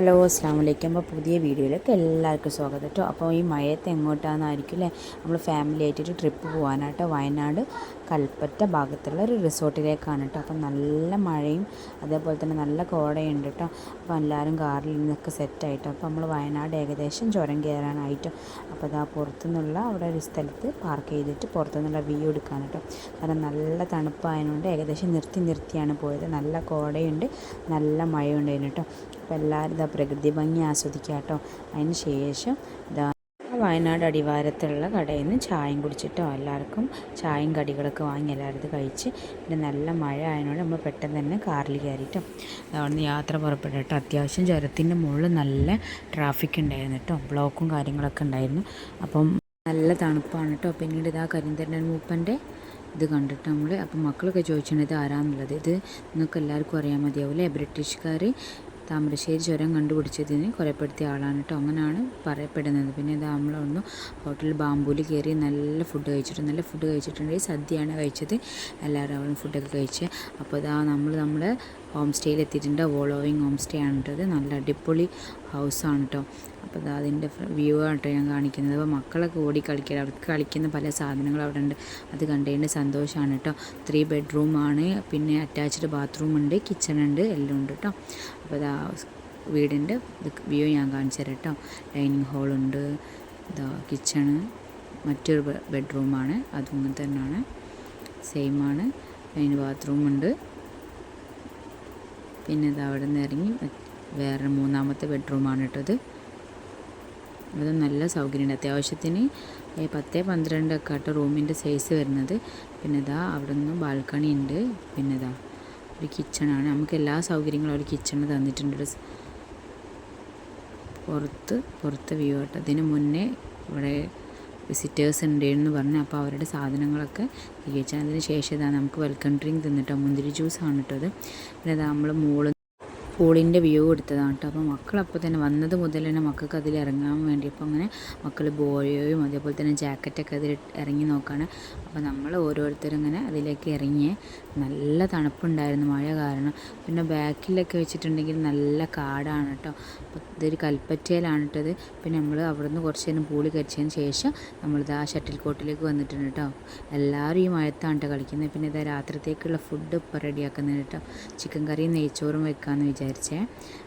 Hello അസ്സാം വലൈക്കും അപ്പോൾ പുതിയ വീഡിയോയിലേക്ക് എല്ലാവർക്കും സ്വാഗതം കേട്ടോ. അപ്പോൾ ഈ മഴയത്ത് എങ്ങോട്ടാണെന്നായിരിക്കും അല്ലേ നമ്മൾ ഫാമിലി ആയിട്ടൊരു ട്രിപ്പ് പോകാനാട്ടോ വയനാട്. കൽപ്പറ്റ ഭാഗത്തുള്ള ഒരു റിസോർട്ടിലേക്കാണ് കേട്ടോ. അപ്പം നല്ല മഴയും അതേപോലെ തന്നെ നല്ല കോടയും ഉണ്ട് കേട്ടോ. അപ്പോൾ എല്ലാവരും കാറിൽ നിന്നൊക്കെ സെറ്റായിട്ടോ അപ്പോൾ നമ്മൾ വയനാട് ഏകദേശം ചുരം കയറാനായിട്ടോ. അപ്പോൾ അതാ പുറത്തുനിന്നുള്ള അവിടെ ഒരു സ്ഥലത്ത് പാർക്ക് ചെയ്തിട്ട് പുറത്തുനിന്നുള്ള വ്യൂ എടുക്കാൻ കേട്ടോ. കാരണം നല്ല തണുപ്പായതുകൊണ്ട് ഏകദേശം നിർത്തി നിർത്തിയാണ് പോയത്. നല്ല കോടയുണ്ട് നല്ല മഴയുണ്ടായിരുന്നു കേട്ടോ. അപ്പോൾ എല്ലാവരും ഇതാ പ്രകൃതി ഭംഗി ആസ്വദിക്കുക കേട്ടോ. അതിന് ശേഷം ഇതാ വയനാട് അടിവാരത്തുള്ള കടയിൽ നിന്ന് ചായയും കുടിച്ചിട്ടോ എല്ലാവർക്കും ചായയും കടികളൊക്കെ വാങ്ങി എല്ലാവരും ഇത് കഴിച്ച് പിന്നെ നല്ല മഴ ആയതുകൊണ്ട് നമ്മൾ പെട്ടെന്ന് തന്നെ കാറിൽ കയറിയിട്ടോ. അതുകൊണ്ട് യാത്ര പുറപ്പെട്ടു കേട്ടോ. അത്യാവശ്യം ചുരത്തിന്റെ മുകളിൽ നല്ല ട്രാഫിക് ഉണ്ടായിരുന്നു കേട്ടോ. ബ്ലോക്കും കാര്യങ്ങളൊക്കെ ഉണ്ടായിരുന്നു. അപ്പം നല്ല തണുപ്പാണ് കേട്ടോ. പിന്നീട് ഇതാ കരിന്തരൻ മൂപ്പന്റെ ഇത് കണ്ടിട്ട് നമ്മൾ അപ്പം മക്കളൊക്കെ ചോദിച്ചിട്ടുണ്ട് ഇത് ആരാന്നുള്ളത്. ഇത് നിങ്ങൾക്ക് എല്ലാവർക്കും അറിയാൻ മതിയാവില്ലേ? ബ്രിട്ടീഷുകാർ താമരശ്ശേരി ചുരം കണ്ടുപിടിച്ചതിന് കൊലപ്പെടുത്തിയ ആളാണ് കേട്ടോ. അങ്ങനെയാണ് പറയപ്പെടുന്നത്. പിന്നെ ഇത് നമ്മളൊന്ന് ഹോട്ടൽ ബാമ്പൂലി കയറി നല്ല ഫുഡ് കഴിച്ചിട്ട് നല്ല ഫുഡ് കഴിച്ചിട്ടുണ്ടെങ്കിൽ സദ്യയാണ് കഴിച്ചത്. എല്ലാവരും അവിടെ ഫുഡൊക്കെ കഴിച്ച്. അപ്പോൾ ഇതാ നമ്മൾ നമ്മുടെ ഹോം സ്റ്റേയിൽ എത്തിയിട്ടുണ്ട്. വോളോവിങ് ഹോം സ്റ്റേ ആണ് കേട്ടത്. നല്ല അടിപൊളി ഹൗസാണ് കേട്ടോ. അപ്പോൾ അതിന്റെ വ്യൂ ആണ് കേട്ടോ ഞാൻ കാണിക്കുന്നത്. അപ്പോൾ മക്കളൊക്കെ ഓടി കളിക്കുക അവർക്ക് കളിക്കുന്ന പല സാധനങ്ങൾ അവിടെ ഉണ്ട് അത് കണ്ടതിന്റെ സന്തോഷമാണ് കേട്ടോ ത്രീ ബെഡ്റൂമാണ് പിന്നെ അറ്റാച്ച്ഡ് ബാത്റൂം ഉണ്ട് കിച്ചൺ ഉണ്ട് എല്ലാം ഉണ്ട് കേട്ടോ അപ്പോൾ ഇതാ വീടിന്റെ വ്യൂ ഞാൻ കാണിച്ചു തരാം കേട്ടോ ഡൈനിങ് ഹാളുണ്ട് ഇതാ കിച്ചണ് മറ്റൊരു ബെഡ്റൂമാണ് അതും തന്നെയാണ് സെയിമാണ് അതിന് ബാത്റൂമുണ്ട് പിന്നെ ഇത് അവിടെ നിന്ന് ഇറങ്ങി വേറെ മൂന്നാമത്തെ ബെഡ്റൂമാണ് കേട്ടത് അത് നല്ല സൗകര്യമുണ്ട്. അത്യാവശ്യത്തിന് പത്ത് പന്ത്രണ്ടൊക്കെ ആട്ടോ റൂമിന്റെ സൈസ് വരുന്നത്. പിന്നെ ഇതാ അവിടെ നിന്നും ബാൽക്കണി ഉണ്ട്. പിന്നെ ഇതാ ഒരു കിച്ചണാണ്. നമുക്ക് എല്ലാ സൗകര്യങ്ങളും ഒരു കിച്ചണ് തന്നിട്ടുണ്ട്. പുറത്ത് പുറത്ത് വ്യൂ ആട്ടോ. അതിന് മുന്നേ ഇവിടെ വിസിറ്റേഴ്സ് ഉണ്ട് എന്ന് പറഞ്ഞു. അപ്പോൾ അവരുടെ സാധനങ്ങളൊക്കെ തികച്ചു അതിന് ശേഷം ഇതാ നമുക്ക് വെൽക്കം ഡ്രിങ്ക് തിന്നിട്ടോ. മുന്തിരി ജ്യൂസാണ് കേട്ടോ അത്. പിന്നെ നമ്മൾ മൂൾ പൂളിന്റെ വ്യൂ എടുത്തതാണ് കേട്ടോ. അപ്പോൾ മക്കൾ അപ്പോൾ തന്നെ വന്നത് മുതൽ തന്നെ മക്കൾക്ക് അതിൽ ഇറങ്ങാൻ വേണ്ടി. അപ്പോൾ അങ്ങനെ മക്കൾ ബോയോയും അതേപോലെ തന്നെ ജാക്കറ്റൊക്കെ അതിൽ ഇറങ്ങി നോക്കുകയാണ് അപ്പോൾ നമ്മൾ ഓരോരുത്തരും ഇങ്ങനെ അതിലേക്ക് ഇറങ്ങി. നല്ല തണുപ്പുണ്ടായിരുന്നു മഴ കാരണം. പിന്നെ ബാക്കിലൊക്കെ വെച്ചിട്ടുണ്ടെങ്കിൽ നല്ല കാടാണ് കേട്ടോ. അപ്പോൾ ഇതൊരു കൽപ്പറ്റയിലാണ് ഇട്ടത്. പിന്നെ നമ്മൾ അവിടുന്ന് കുറച്ച് നേരം പൂളി കരിച്ചതിന് ശേഷം നമ്മളിത് ആ ഷട്ടിൽ കോട്ടിലേക്ക് വന്നിട്ടുണ്ട് കേട്ടോ. എല്ലാവരും ഈ മഴത്താണ് കേട്ടോ കളിക്കുന്നത്. പിന്നെ ഇതാ രാത്രിത്തേക്കുള്ള ഫുഡ് ഇപ്പോൾ റെഡിയാക്കുന്നത് കേട്ടോ. ചിക്കൻ കറിയും നെയ്ച്ചോറും വെക്കാമെന്ന് വിചാരിച്ചേ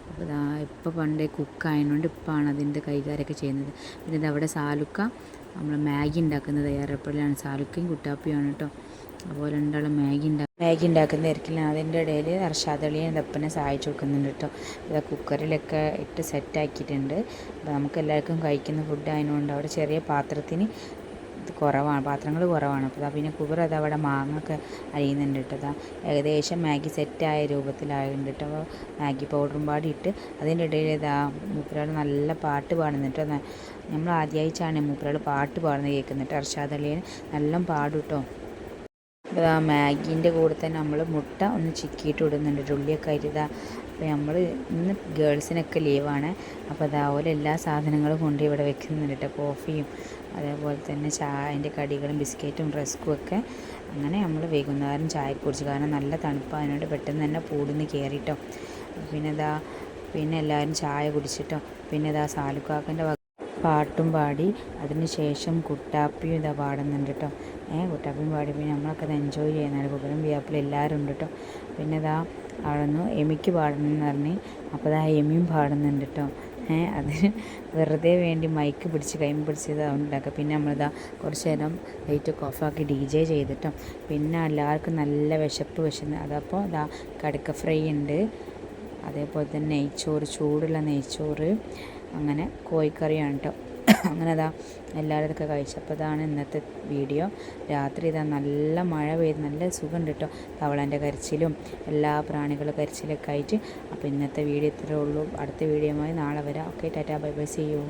അപ്പോൾ ഇതാ ഇപ്പോൾ പണ്ടേ കുക്കായതുകൊണ്ട് ഇപ്പോഴാണ് അതിന്റെ കൈകാര്യമൊക്കെ ചെയ്യുന്നത്. പിന്നെ അവിടെ സാലുക്ക നമ്മൾ മാഗി ഉണ്ടാക്കുന്ന തയ്യാറെപ്പടിലാണ് സാലുക്കയും കുട്ടാപ്പിയാണ് കേട്ടോ. അപ്പോൾ രണ്ടാളും മാഗി ഉണ്ടാക്കും മാഗി ഉണ്ടാക്കുന്ന തിരക്കില്ല അതിന്റെ ഇടയിൽ അർഷാദളിയും ദപ്പനെ സഹായിച്ചു കൊടുക്കുന്നുണ്ട് കേട്ടോ. ഇത് കുക്കറിലൊക്കെ ഇട്ട് സെറ്റാക്കിയിട്ടുണ്ട് അപ്പോൾ നമുക്ക് എല്ലാവർക്കും കഴിക്കുന്ന ഫുഡ് ആയതുകൊണ്ട് അവിടെ ചെറിയ പാത്രത്തിന് കുറവാണ് പാത്രങ്ങൾ കുറവാണ്. അപ്പോൾ പിന്നെ കുവർ അത് അവിടെ മാങ്ങൊക്കെ അരിയുന്നുണ്ട് കേട്ടോ ഏകദേശം മാഗി സെറ്റായ രൂപത്തിലായുണ്ട് കേട്ടോ മാഗി പൗഡറും പാടി ഇട്ട് അതിന്റെ ഇടയിൽ ഇതാ മൂപ്പരാൾ നല്ല പാട്ട് പാടുന്നുണ്ട് കേട്ടോ നമ്മൾ ആദ്യമായിട്ടാണ് മൂപ്പരാൾ പാട്ട് പാടുന്നത് കേൾക്കുന്നുണ്ട് അർഷാദ് അളിയൻ നല്ല പാടും കേട്ടോ മാഗീന്റെ കൂടെ തന്നെ നമ്മൾ മുട്ട ഒന്ന് ചിക്കിയിട്ട് ഇടുന്നുണ്ട്. ഉള്ളിയൊക്കെ ഇതാ അപ്പോൾ നമ്മൾ ഇന്ന് ഗേൾസിനൊക്കെ ലീവാണ്. അപ്പോൾ അതാവോലെ എല്ലാ സാധനങ്ങളും കൊണ്ട് ഇവിടെ വെക്കുന്നുണ്ട് കേട്ടോ കോഫിയും അതേപോലെ തന്നെ ചായന്റെ കടികളും ബിസ്ക്കറ്റും റസ്ക്കും ഒക്കെ. അങ്ങനെ നമ്മൾ വൈകുന്നേരം ചായ കുടിച്ചു കാരണം നല്ല തണുപ്പായതിനോട് പെട്ടെന്ന് തന്നെ പൂടുന്ന് കയറിട്ടോ പിന്നെ ഇതാ പിന്നെ എല്ലാവരും ചായ കുടിച്ചിട്ടോ. പിന്നെ ഇതാ സാലുക്കാക്കന്റെ പാട്ടും പാടി അതിന് ശേഷം കുട്ടാപ്പിയും ഇതാ പാടുന്നുണ്ട് കേട്ടോ ഏഹ് കുട്ടാപ്പിയും പാടി പിന്നെ നമ്മളൊക്കെ അത് എൻജോയ് ചെയ്യുന്നതാണ് കുബലും വ്യാപ്പിലും എല്ലാവരും ഉണ്ട് കേട്ടോ പിന്നെ ഇതാ അവിടെ നിന്ന് എമിക്ക് പാടണമെന്ന് പറഞ്ഞ് അപ്പോൾ ഇതാ എമിയും പാടുന്നുണ്ട് കേട്ടോ ഏഹ് അതിന് വെറുതെ വേണ്ടി മൈക്ക് പിടിച്ച് കൈ പിടിച്ചത് ഉണ്ടാക്കുക പിന്നെ നമ്മളിതാ കുറച്ച് നേരം ലൈറ്റൊക്കെ ഓഫാക്കി ഡി ജെ ചെയ്തിട്ടോ പിന്നെ എല്ലാവർക്കും നല്ല വിശപ്പ് വിശന്ന്. അതപ്പോൾ ഇതാ കടുക്ക ഫ്രൈ ഉണ്ട് അതേപോലെ തന്നെ നെയ്ച്ചോറ് ചൂടുള്ള നെയ്ച്ചോറ്. അങ്ങനെ കോഴിക്കറിയാണ് കേട്ടോ അങ്ങനെ അതാ എല്ലാവരും ഇതൊക്കെ കഴിച്ചപ്പോൾ ഇതാണ് ഇന്നത്തെ വീഡിയോ. രാത്രി ഇതാ നല്ല മഴ പെയ്ത് നല്ല സുഖമുണ്ട് കേട്ടോ തവളന്റെ കരച്ചിലും എല്ലാ പ്രാണികളും കരച്ചിലൊക്കെ ആയിട്ട്. അപ്പോൾ ഇന്നത്തെ വീഡിയോ ഇത്രയേ ഉള്ളൂ. അടുത്ത വീഡിയോയുമായി നാളെ വരാം. Okay tata. Bye bye. See you